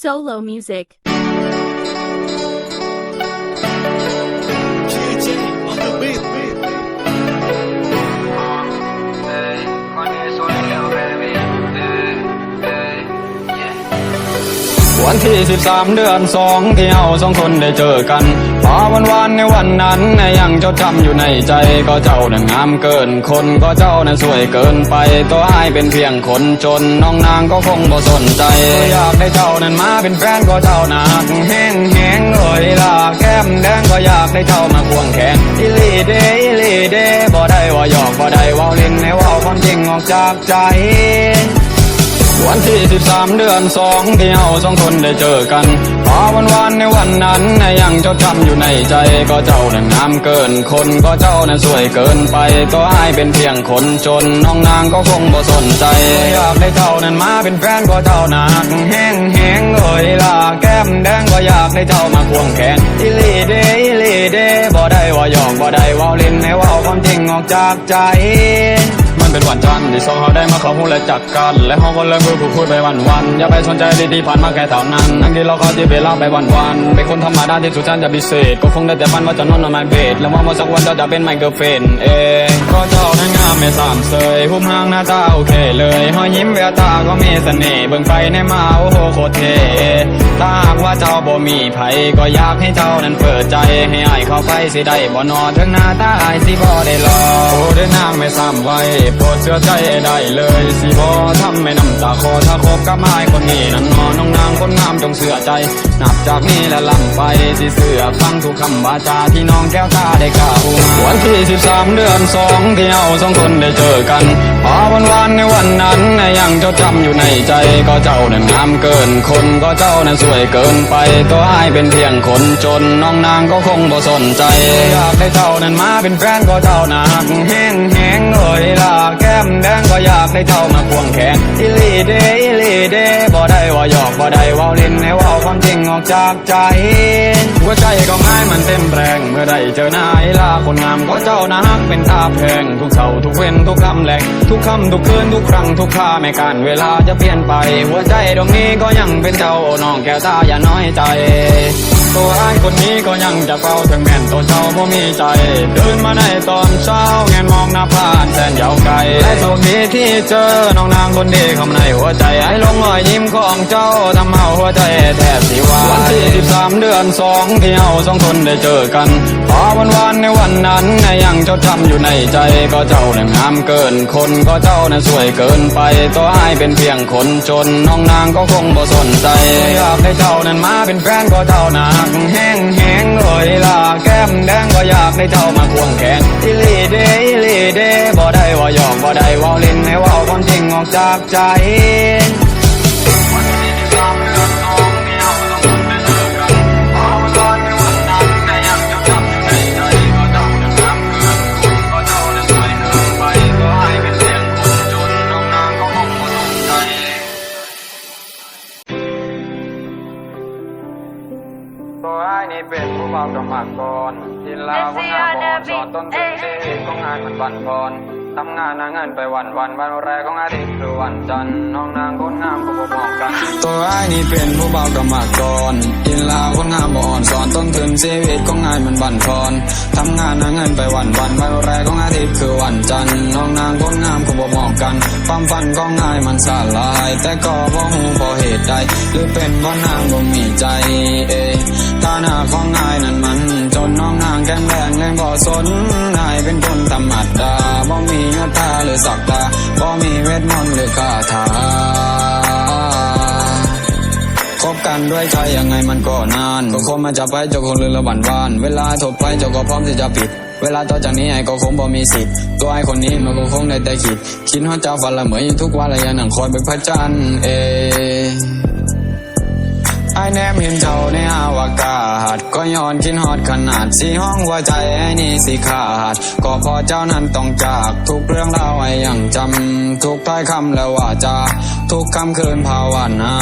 Solo music. JJ on the beat. Hey, con es un little baby. Hey, hey, yeah. วันที่ 13 เดือนสองที่เราสองคนได้เจอกัน พอวันวานในวันนั้นยังเจดจำอยู่ในใจ ก็เจ้านั้นงามเกินคนก็เจ้านั้นสวยเกินไป ตัวอ้ายเป็นเพียงคนจนน้องนางก็คงบ่สนใจอยากได้เจ้านั้นมาเป็นแฟนก็เจ้านักแห้งแห้งเอ่ยล่ะแก้มแดงก็อยากได้เจ้ามาควงแขนอีหลีเดอีหลีเดบ่ได้ว่าหยอกบ่ได้ว่าเล่นในว่าความจริงออกจากใจ วันที่ 13 เดือนสองที่เราสองคนได้เจอกันพอวันวานในวันนั้นยังจดจำอยู่ในใจ ก็เจ้านั้นงามเกินคนก็เจ้านั้นสวยเกินไปตัวอ้ายเป็นเพียงคนจนน้องนางก็คงบ่สนใจอยากได้เจ้านั้นมาเป็นแฟนก็เจ้านักแห้งแห้งเอ่ยล่ะแก้มแดงก็อยากได้เจ้ามาควงแขนอีหลีเดอีหลีเดบ่ได้ว่าหยอกบ่ได้ว่าเล่นให้ว่าความจริงออกจากใจ เป็นวันจันทร์ที่สองเขาได้มาข้าหูและจักกัน และเขาก็เลยพูดพูดไปวันวันอย่าไปสนใจดีที่ผ่านมาแค่เท่านั้นทั้งที่เราเขาที่เวลาไปวันวันเป็นคนธรรมดาที่สุดฉันจะพิเศษก็คงได้แต่ฝันว่าจะนอนนอนมาเบดแล้วว่ามาสักวันเจ้าจะเป็นไมเคิลเฟนเองก็เจ้านั้นงามไม่สามเสยหุ้มห้างหน้าตาโอเคเลยหอยยิ้มแววตาก็มีเสน่ห์เบิ่งไปในมาโอ้โหโคตรเท่ถ้าหากว่าเจ้าบ่มีไผก็อยากให้เจ้านั้นเปิดใจให้อายเข้าไปสิได้บ่นอนถึงหน้าตาอายสิบ่ได้รอโอ้เดินนางไม่ซ้ำไว้โปรดเชื่อใจได้เลย สิบ่ทำให้น้ำตาคอถ้าคบกับไม้คนนี้นั้นนอนน้องนางคนงามจงเชื่อใจ นับจากนี้และลำไปสิเสือฟังทุกคำวาจาที่น้องแก้วตาได้กล่าวมาวันที่13เดือนสองที่เราสองคนได้เจอกันพอวันวานในวันนั้นยังจดจำอยู่ในใจก็เจ้านั้นงามเกินคนก็เจ้านั้นสวยเกินไปตัวอ้ายเป็นเพียงคนจนน้องนางก็คงบ่สนใจอยากได้เจ้านั้นมาเป็นแฟนก็เจ้าหนักแห้งแห้งเอ่ยล่ะแก้มแดงก็อยากได้เจ้ามาควงแขนอีหลีเดอีหลีเดบ่ได้ว่าหยอกบ่ได้ว่าเล่นให้ว่าความจริงออกจากใจหัวใจก็ง่ายมันเต็มแรงเมื่อได้เจอหน้าไอ้ลาคนงามก็เจ้านะฮักเป็นตาแพงทุกเช้าทุกเว้นทุกคำแหลงทุกคำทุกคืนทุกครั้งทุกคราไม่การเวลาจะเปลี่ยนไป หัวใจดวงนี้ก็ยังเป็นเจ้าน้องแก้วตาอย่าน้อยใจ ตัวอ้ายคนนี้ก็ยังจะเฝ้าถึงแม่นตัวเจ้าบ่มีใจเดินมาในตอนเช้าแงนมองหน้าพานแสนยาวไกลและโชคดีที่เจอน้องนางคนดีเข้ามาในหัวใจไอ้ลงรอยยิ้มของเจ้าทำเอาหัวใจแทบสิวายวันที่13เดือนสองที่เราสองคนได้เจอกันพอวันวานในวันนั้นยังจดจำอยู่ในใจก็เจ้านั้นงามเกินคนก็เจ้านั้นสวยเกินไปตัวอ้ายเป็นเพียงคนจนน้องนางก็คงบ่สนใจอยากให้เจ้านั้นมาเป็นแฟนก็เจ้าหากแห้งแห้งเอ่ยลาแก้มแดงก็อยากให้เจ้ามาควงแขนอิลีเดอิลีเดบ่ได้ว่าหยอกบ่ได้ว่าเล่นให้ว่าความจริงออกจากใจานหาเงินไปวันวันวันแรกของอาทิตย์คือวันจันทร์น้องนางคนงามก็บ่มองกันตัวไอ้นี่เป็นผู้เบากำมักก่อนทินลาคนงามบ่อ่อนสอนต้นถึงชีวิตของงานมันบันพรทำงานหาเงินไปวันวันวันแรกของอาทิตย์คือวันจันทร์น้องนางคนงามก็บ่มองกันความฝันของงายมันสลาย แต่ก็บ่ฮู้เพราะเหตุใดหรือเป็นเพราะนางบ่มีใจเอยฐานะของนายนั้นมัน นน้องนางแข็งแรงแรงบ่สนนายเป็นคนธรรมดาบ่มีเนื้อตาหรือสักตาบ่มีเวทมนต์หรือคาถาคบกันด้วยใจยังไงมันก็นานก็คงมาจะไปเจ้าคงลืมละวันวาน เวลาถบไปเจ้าก็พร้อมที่จะปิด เวลาต่อจากนี้ไอ้ก็คงบ่มีสิทธิ์ตัวไอ้คนนี้มันก็คงได้แต่คิด คิดว่าเจ้าฝันละเหมยทุกวันละยังนั่งคอยเบิกพระจันทร์เอ ไอ้แนมเห็นเจ้าในอวกาศ ก็ย้อนกินฮอดขนาดสีห้องหัวใจไอ้นี่สีขาด ก็พอเจ้านั้นต้องจากทุกเรื่องราวไอ้ยังจำ ทุกถ้อยคำและว่าจา ทุกคำคืนภาวนา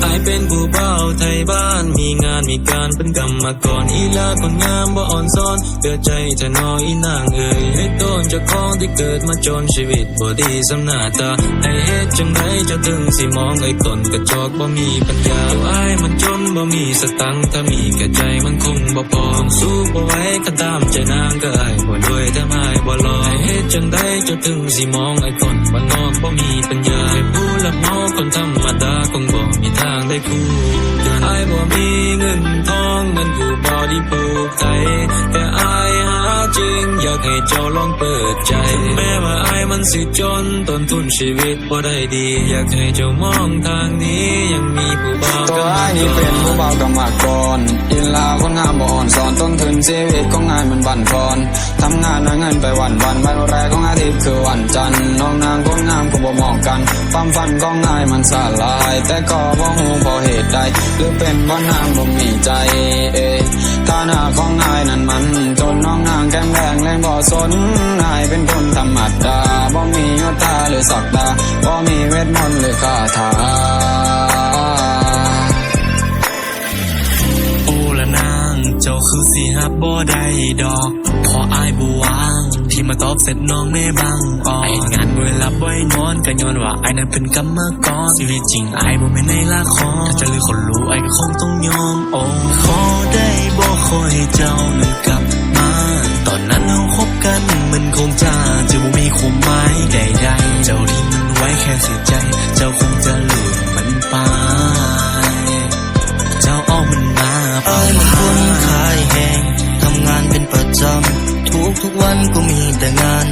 ไอเป็นผู้เบาไทยบ้าน มีงานมีการเป็นกรรมกรอ,อีลาคนงามบ่อ่อนซ้อนเกิดใจเธอน้อยอีนางเอ่ยให้โดนจากของที่เกิดมาจนชีวิตบ่ดีสำหน้าตาให้เฮ็ดจังไดจะถึงสิมองไอ้ตนกระจอกบ่มีปัญญาตัวอ้ายมันจนบ่มีสตังค์ถ้ามีแก่ใจมันคงบ่พอสู้บ่ไหวก็ตามใจนางก็อ้ายบ่รวยแต่อ้ายบ่รอให้เฮ็ดจังไดจะถึงสิมองไอ้คนบ้านนอกบ่มีปัญญา คู่กันอ้บ่มีเงินทองมันกูบ่ได้ผูกใจ ริงอยากให้เจ้าลองเปิดใจ แม้ว่าอ้ายมันสิจนต้นทุนชีวิตบ่ได้ดี อยากให้เจ้ามองทางนี้ยังมีผู้บ่าวตัวอ้ายนี่เป็นผู้เบากำมากก่อนอินลาคนงามบ่อ่อนสอนต้นทุนชีวิตของงานมันบั่นทอนทำงานหาเงินไปวันวันวันแรกของอาทิตย์คือวันจันทร์น้องนางคนงามก็บ่มองกันความฝันของอายมันสลาย แต่ก็บ่ฮู้เพราะเหตุใดหรือเป็นเพราะนางบ่มีใจเอ้ยฐานะของอายนั้นมัน สนอ้ายเป็นคนธรรมดาบ่มียศถาหรือศักดาบ่มีเวทมนต์หรือคาถาโอละนางเจ้าคือสิฮับบ่ได้ดอกพออายบ่วางที่มาตอบเสร็จน้องแม่บังออกไองานบ่ได้รับบ่ได้นอนก็ย้อนว่าไอ้นั้นเป็นกรรมกรชีวิตจริงไอ้บ่แม่นในละครถ้าจะลือคนรู้ไอ้ก็คงต้องยอมโอ้ขอได้บ่ขอให้เจ้านั้นกลับมาต่อ คงจะจะบ่มีความหมายใดๆ เจ้าทิ้งมันไว้แค่เสียใจ เจ้าคงจะลืมมันไป เจ้าเอามันมาเอ้ยมันคนขายแหงทำงานเป็นประจำทุกทุกวันก็มีแต่งาน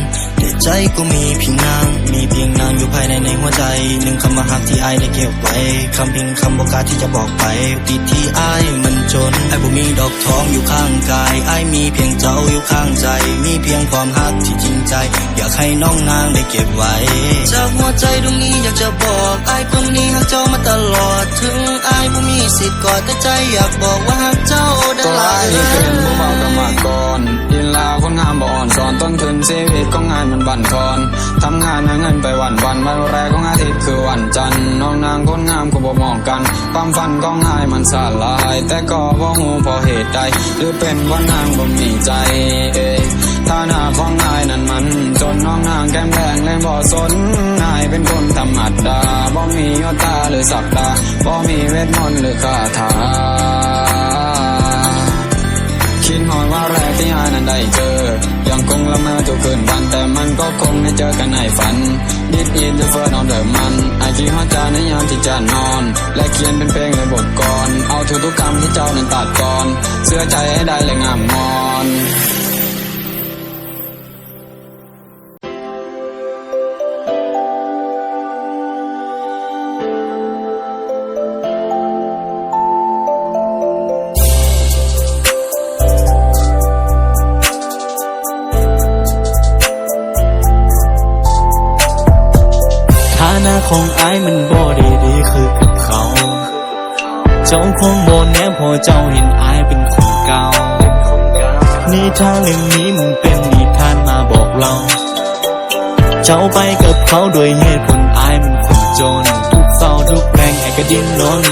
ใจก็มีเพียงนาง มีเพียงนางอยู่ภายในในหัวใจ หนึ่งคำมาหักที่อายได้เก็บไว้คำเพียงคำบอกกาที่จะบอกไปติดที่อายมันจนไอ้บ่มีดอกทองอยู่ข้างกายไอ้มีเพียงเจ้าอยู่ข้างใจ มีเพียงความหักที่จริงใจ อยากให้น้องนางได้เก็บไว้ จากหัวใจดวงนี้อยากจะบอกไอ้คนนี้หักเจ้ามาตลอด ถึงไอ้บ่มีสิทธิ์กอดแต่ใจอยากบอกว่าหักเจ้าได้ตัวหลาอ้ายนี่เป็นผู้เบากำมากก่อนอินลาคนงามบ่อ่อนสอนต้นทุนชีวิตของงานมันบันทอนทำงานหาเงินไปวันวันวันแรกของอาทิตย์คือวันจันทร์น้องนางคนงามก็บ่มองกัน ความฝันของอ้ายมันสลาย แต่ก็บ่ฮู้เพราะเหตุใดหรือเป็นว่านางบ่มีใจเอ้ยฐานะของอ้ายนั้นมัน จนน้องนางแก้มแดงเลยบ่สนอ้ายเป็นคนธรรมดาบ่มียศตาหรือศักดาบ่มีเวทมนต์หรือคาถาคิดหอยว่าแรกที่อายนั้นได้เจอ ยังคงละเมอทุกคืนวันแต่มันก็คงได้เจอกันในฝัน ดิดอินจะเฟิร์นอนเดิมมันไอคิดฮอดจาในยามที่จะนอน และเขียนเป็นเพลงในบทกรเอาทุกทุกคำที่เจ้านั้นตัดก่อนเสื้อใจให้ได้และงามงอน เขาโดวยเหตุผลอายมันคนจน ทุกเศร้าทุกแรงไอ้ก็ดิ้นรน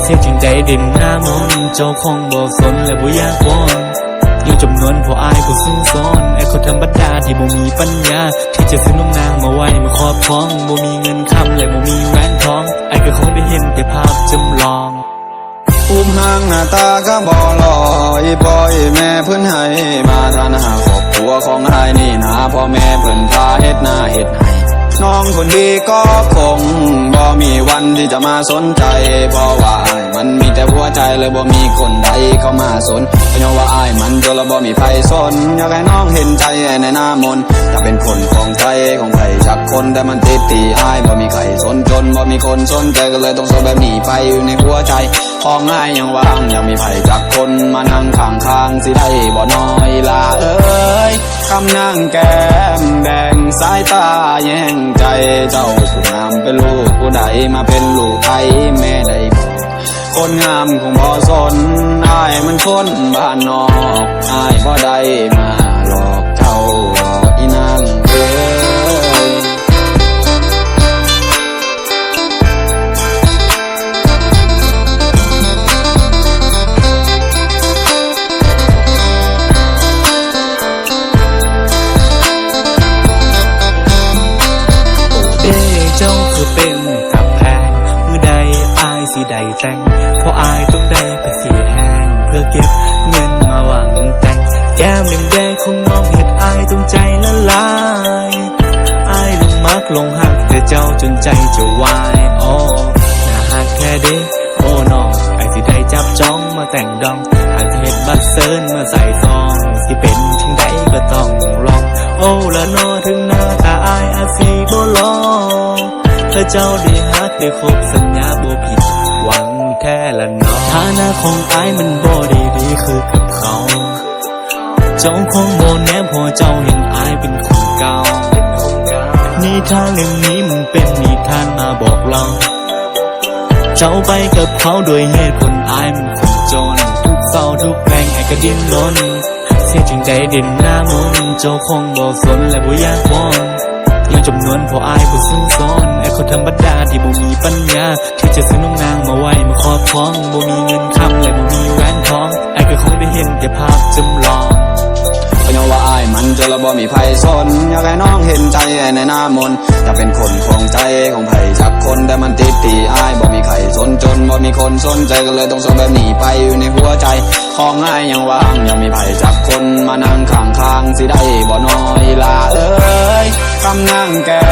เสียจริงใจดิ่นหน้ามนเจ้าคงบ่สนและบ่ยากวอนอยู่จำนวนพออายผู้ซึ่งซ้อนไอ้คนธรรมดาที่บ่มีปัญญา ที่จะซื้อนมนางมาไว้มาครอบครองบ่มีเงินคำและบ่มีแหวนทองไอ้ก็คงได้เห็นแต่ภาพจำลองอุ้มหางหน้าตาก็บ่หล่ออีปอยแม่เพิ่นให้มาทานหาครอบครัวของอายนี่นาพ่อแม่เพิ่นพาเฮ็ดหน้าเฮ็ดห้ น้องคนดีก็คงบ่มีวันที่จะมาสนใจเพราะว่า มันมีแต่หัวใจเลยบ่มีคนใดเข้ามาสนเพราะว่าอายมันจนแล้วบ่มีไผสนอยากให้น้องเห็นใจในหน้ามนต์ถ้าเป็นคนของใจของใครจักคนแต่มันติดตีอายบ่มีใครสนจนบ่มีคนสนใจก็เลยต้องโซแบบนี้ไปอยู่ในหัวใจของง่ายยังว่างยังมีไผจักคนมานั่งข้างข้างๆสิได้บ่น้อยลาเอ้ยคำนั่งแก้มแดงสายตาแย่งใจเจ้าผู้งามเป็นลูกผู้ใดมาเป็นลูกไผแม่ได้ คนงามคงบ่สนอายมันคนบ้านนอกอายบ่ได้มา นใจจะวายโอ้น่าหักแค่เด็กโอ้น้องไอสิได้จับจ้องมาแต่งดองอาจจะเห็นบัตเซิร์นมาใส่ซอง สิเป็นถึงใดก็ต้องลอง โอ้ละนอถึงหน้าตาอายอาจสีบ่ลองถ้าเจ้าได้ฮักได้ครบสัญญาบ่ผิดหวังแค่ละนอฐานะของอายมันบ่ได้ดีคือกับเขา เจ้าคงบ่แนบเพอเจ้าเห็นอายเป็นคนเก่า นิทานเรื่องนี้มันเป็นนิทานมาบอกเรา เจ้าไปกับเขาโดยเหตุผลอายมันคนจน ทุกเศร้าทุกแรงไอ้ก็ดิ้นรนเสียจึงใจเด่นหน้ามนเจ้าคงบ่สนและบ่อยากวอนยังจำนวนเพราะอายบ่ซึ้งซ้อนไอ้คนธรรมดาที่บ่มีปัญญา ที่จะซื้อน้องนางมาไว้มาครอบครองบ่มีเงินคำและบ่มีแหวนทองไอ้ก็คงได้เห็นแต่ภาพจำลองายมันจนละบ่มีไผสนอยากให้น้องเห็นใจในหน้ามนต์อยากเป็นคนของใจของไผสักคนแต่มันติดตีอายบ่มีใครสนจนบ่มีคนสนใจก็เลยต้องสนแบบนี้ไปอยู่ในหัวใจของอายยังว่างยังมีไผสักคนมานั่งข้างข้างๆสิได้บ่น้อยลาเอ้ยคำนั่งแก้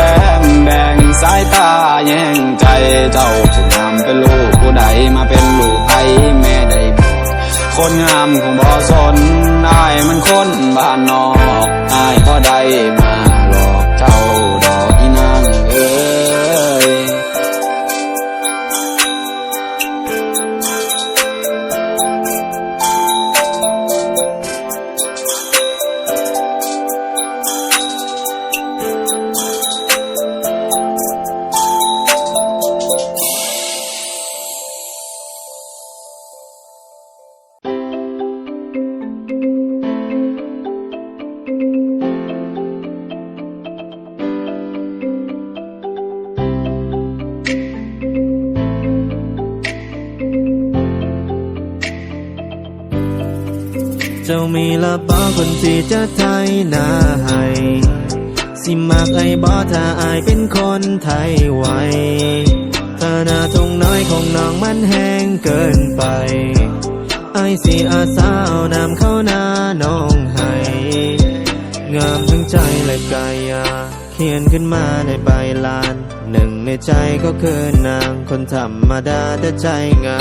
มแดงสายตาแย่งใจเจ้าผู้งามเป็นลูกผู้ใดมาเป็นลูกไผแม่ได คนงามคงบ่สนอายมันคนบ้านนอกอายก็ได้ ที่จะไทยหน้าให้สิมักไอ้บอถ้าอายเป็นคนไทยไวถ้าหน้าทงน้อยของน้องมันแห้งเกินไปไอ้สิอาสาเอาน้ำเข้าหน้าน้องให้ งามทั้งใจและกายา เขียนขึ้นมาในใบลาน หนึ่งในใจก็คือนางคนธรรมดาแต่ใจงา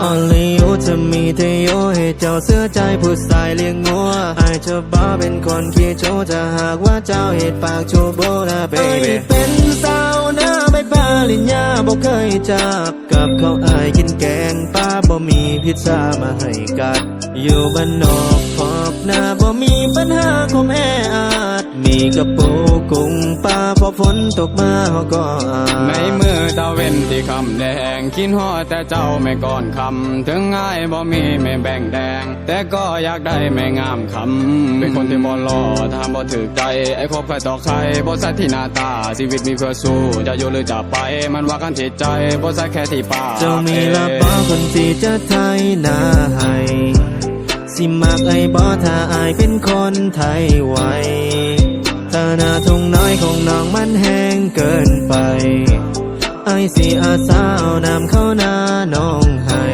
ม Only you จะมีแต่โยให้เจ้าเสื้อใจผู้ชายเลี้ยงงัวไอายจะบ้าเป็นคนขี้โชจะหากว่าเจ้าเหตุปากชูโบนะเบบี้เป็นสาวหน้าไม่ปาลิญญาบอกเคยจับกับเขาอายกินแกงป้าบ่มีพิซซ่ามาให้กัด อยู่บ้านนอกขอ บหน้าบ่มีปัญหาของแออาจมีกระปูกุ้งปลาพอฝนตกมาเขาก็อาบในมือตะเว้นที่คำแดงคิดฮอแต่เจ้าไม่ก่อนคำถึงง่ายบ่มีไม่แบ่งแดง แต่ก็อยากได้ไม่งามคำเป็นคนที่บ่รอทำบ่ถือใจ ไอ้คบใครต่อใครบ่ใส่ที่หน้าตาชีวิตมีเพื่อสู้จะอยู่หรือจะไป มันว่ากันจิตใจบ่ใส่แค่ที่ปากเจ้ามีละบอคนที่จะไทยหน้าให้ สิมักไอ้บอถ้าอายเป็นคนไทยไวถ้าหน้าทุ่งน้อยของน้องมันแห้งเกินไปไอายสิอาสาเอาน้ำเข้าหน้าน้องให้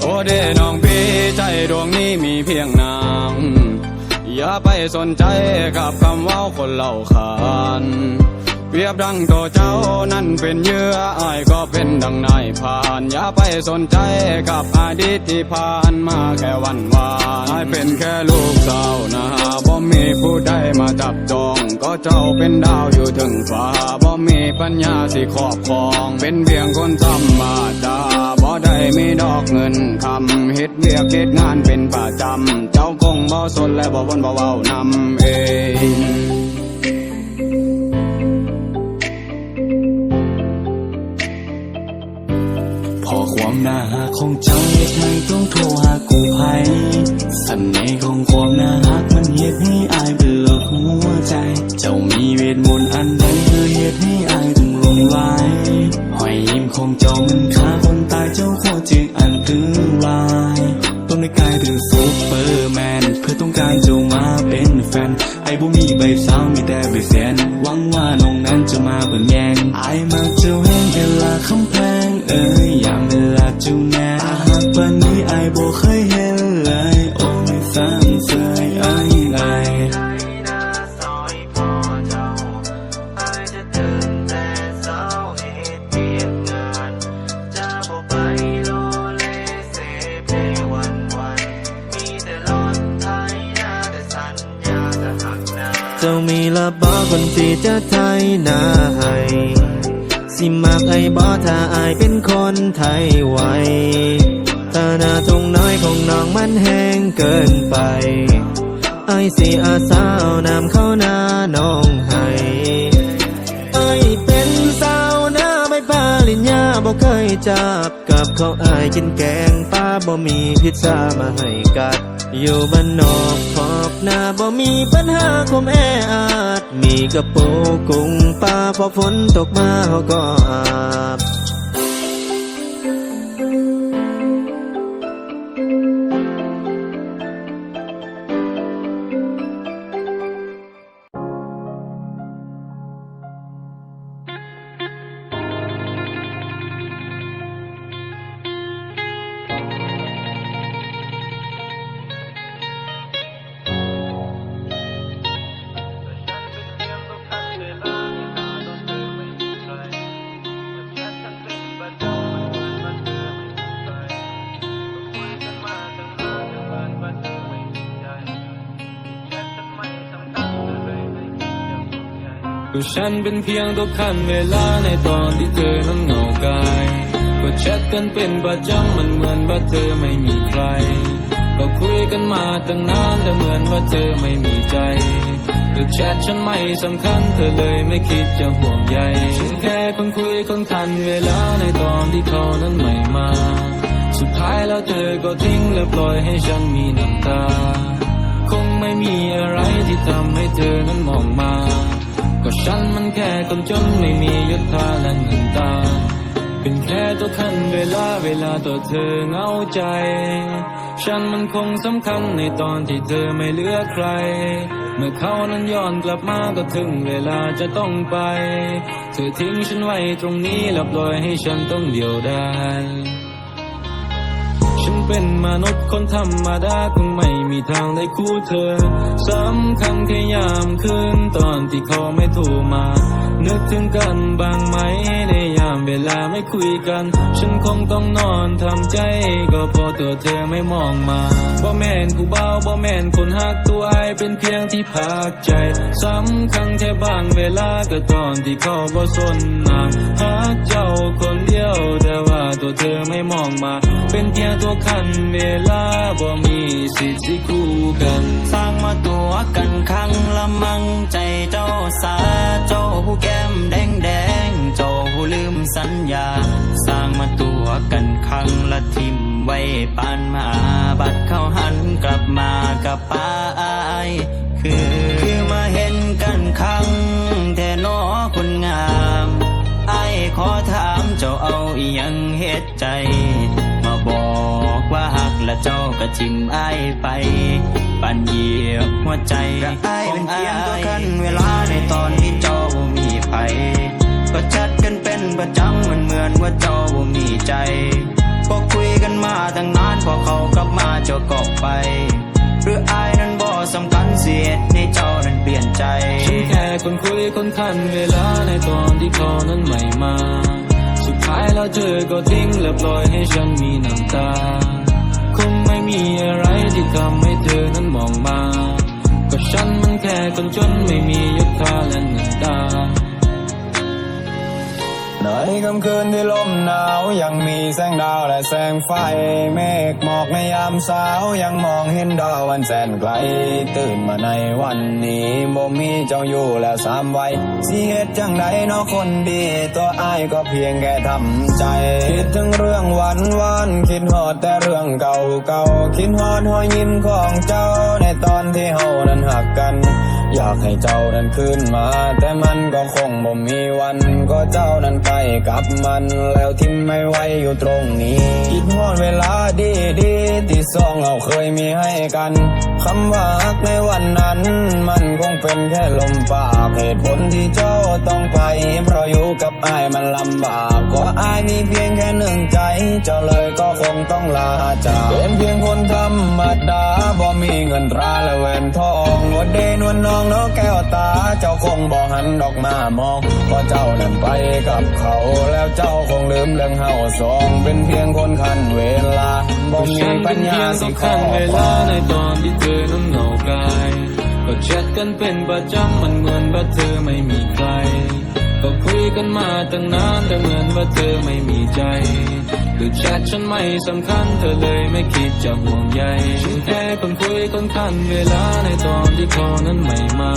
โอ้เด้น้องพี่ใจดวงนี้มีเพียงนางอย่าไปสนใจกับคำว่าคนเล่าขาน เปรียบดังตัวเจ้านั้นเป็นเหยื่ออายก็เป็นดังนายผ่าน อย่าไปสนใจกับอดีตที่ผ่านมาแค่วันวานอายเป็นแค่ลูกสาวนะบ่มีผู้ใดมาจับจอง ก็เจ้าเป็นดาวอยู่ถึงฟ้าบ่มีปัญญาสิครอบครอง เป็นเพียงคนธรรมดาบ่ได้มีดอกเงินคำเฮ็ดเวียกเฮ็ดงานเป็นประจำเจ้าคงบ่สนและบ่วนบ่เว้านำเอง น่าหักของเจ้าเหตุให้ต้องโทรหากูภัยเสน่ห์ของความน่าหักมันเหตุให้อายเบื่อหัวใจ เจ้ามีเวทมนต์อันใดเพื่อเหตุให้อายต้องหลงไหลหอยยิ้มของเจ้ามันฆ่าคนตายเจ้าโคตรจึงอันตราย ต้นในกายถึงซูเปอร์แมน ต้องการเจ้ามาเป็นแฟน ไอ้บ่มีใบสาวมีแต่ใบแสนหวังว่าน้องนั้นจะมาเบิ่งแยงไอ้มักเจ้าแห้งเวลาคำแพงเอ้ยยามเวลาเจ้าแน สาสาเอาน้ำเข้าหน้าน้องให้ไอเป็นสาวหน้าใบปาลิญญาบ่เคยจับกับเขาอายกินแกงป้าบ่มีพิซซ่ามาให้กัด อยู่บ้านนอกขอบหน้าบ่มีปัญหาคมแออาจมีกระโปรงกุ้งปลาพอฝนตกมาเขาก็อาบ ก็ฉันเป็นเพียงตัวคันเวลาในตอนที่เธอนั้นเหงากายก็แชทกันเป็นประจำมันเหมือนว่าเธอไม่มีใคร ก็คุยกันมาตั้งนานแต่เหมือนว่าเธอไม่มีใจก็แชทฉันไม่สำคัญเธอเลยไม่คิดจะห่วงใยฉันแค่คนคุยคนทันเวลาในตอนที่เขานั้นไม่มา สุดท้ายแล้วเธอก็ทิ้งและปล่อยให้ฉันมีน้ำตา คงไม่มีอะไรที่ทำให้เธอนั้นมองมา ก็ฉันมันแค่คนจนไม่มียศถาและเงินตา เป็นแค่ตัวคันเวลาเวลาตัวเธอเหงาใจ ฉันมันคงสำคัญในตอนที่เธอไม่เหลือใคร เมื่อเขานั้นย้อนกลับมาก็ถึงเวลาจะต้องไป เธอทิ้งฉันไว้ตรงนี้แล้วปล่อยให้ฉันต้องเดียวดาย เป็นมนุษย์คนธรรมดาคงไม่มีทางได้คู่เธอสำคัญแค่ยามคืนตอนที่เขาไม่โทรมา นึกถึงกันบ้างไหมในย เวลาไม่คุยกัน ฉันคงต้องนอนทำใจ ก็พอตัวเธอไม่มองมาบ่แม่นกูเบาบ่แม่นคนหักตัวไอายเป็นเพียงที่พักใจสำคัญแค่บางเวลาก็ตอนที่เขาบ่สนนางหักเจ้าคนเดียวแต่ว่าตัวเธอไม่มองมา เป็นเพียงตัวคันเวลาบ่มีสิทธิ์สิคู่กัน สร้างมาตัวกันครั้งละมังใจเจ้าสาเจ้าผู้แก้มแดงแดงเจ้า ผู้ลืมสัญญา สร้างมาตัวกันครั้งละทิมไว้ปานมาบัดเข้าหันกลับมากับป้าอายคือคือมาเห็นกันครั้งแท่นอคนงามไอายขอถามเจ้าเอาอียังเฮ็ดใจ มาบอกว่าหักและเจ้าก็ทิมไอายไป ปันเยียบหัวใจก็อายเป็นเพียงตัวกันเวลาในตอนที่เจ้ามีไผ เป็นประจำมันเหมือนว่าเจ้าบ่มีใจพอคุยกันมาตั้งนานพอเขากลับมาเจ้าก็ไป หรืออายนั้นบ่สำคัญเสียในเจ้านั้นเปลี่ยนใจฉันแค่คนคุยคนทันเวลาในตอนที่เขานั้นไม่มา สุดท้ายแล้วเธอก็ทิ้งและปล่อยให้ฉันมีน้ำตา คงไม่มีอะไรที่ทำให้เธอนั้นมองมา ก็ฉันมันแค่คนจนไม่มียศถาและเงินตา ในค่ำคืนที่ลมหนาวยังมีแสงดาวและแสงไฟ เมฆหมอกในยามเช้ายังมองเห็นดาววันแสนไกล ตื่นมาในวันนี้บ่มีเจ้าอยู่แล้วสามวัยสิเหตุจังใดเนอคนดี ตัวอ้ายก็เพียงแค่ทำใจ คิดถึงเรื่องวานวานคิดฮอดแต่เรื่องเก่าเก่าคิดฮอดหอยยิ้มของเจ้าในตอนที่เฮานั้นหักกัน อยากให้เจ้านั้นคืนมา แต่มันก็คงบ่มีวันก็เจ้านั้นไปกับมันแล้วทิ้งไม่ไหวอยู่ตรงนี้ คิดฮอดเวลาดีดีที่สองเราเคยมีให้กันคำว่ารักในวันนั้น มันคงเป็นแค่ลมปากเหตุผลที่เจ้าต้องไป เพราะอยู่กับอายมันลำบากก็อายมีเพียงแค่หนึ่งใจ เจ้าเลยก็คงต้องลาจากเป็นเพียงคนธรรมดาบ่มีเงินตราและแหวนทองนวดเดนวลน้องนกแก้วตา เจ้าคงบ่หันดอกมามองเพราะเจ้านั้นไปกับเขาแล้วเจ้าคงลืมเรื่องเฮาสอง เป็นเพียงคนคันเวลาบ่มีปัเป็ญนญาเพียงสิต้องขอขั้นเวลาในตอนที่เธอนั้นเหงากายก็แชทกันเป็นประจำมันเหมือนว่าเธอไม่มีใคร ก็คุยกันมาตั้งนานแต่เหมือนว่าเธอไม่มีใจหรือแชทฉันไม่สำคัญเธอเลยไม่คิดจะห่วงใยฉันแค่คนคุยคนขันเวลาในตอนที่เขานั้นไม่มา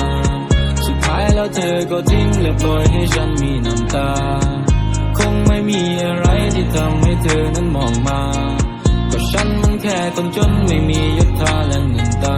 ายแล้วเธอก็ทิ้งและปล่อยให้ฉันมีน้ำตา คงไม่มีอะไรที่ทำให้เธอนั้นมองมา ก็ฉันมันแค่คนจนไม่มียศถาและเงินตา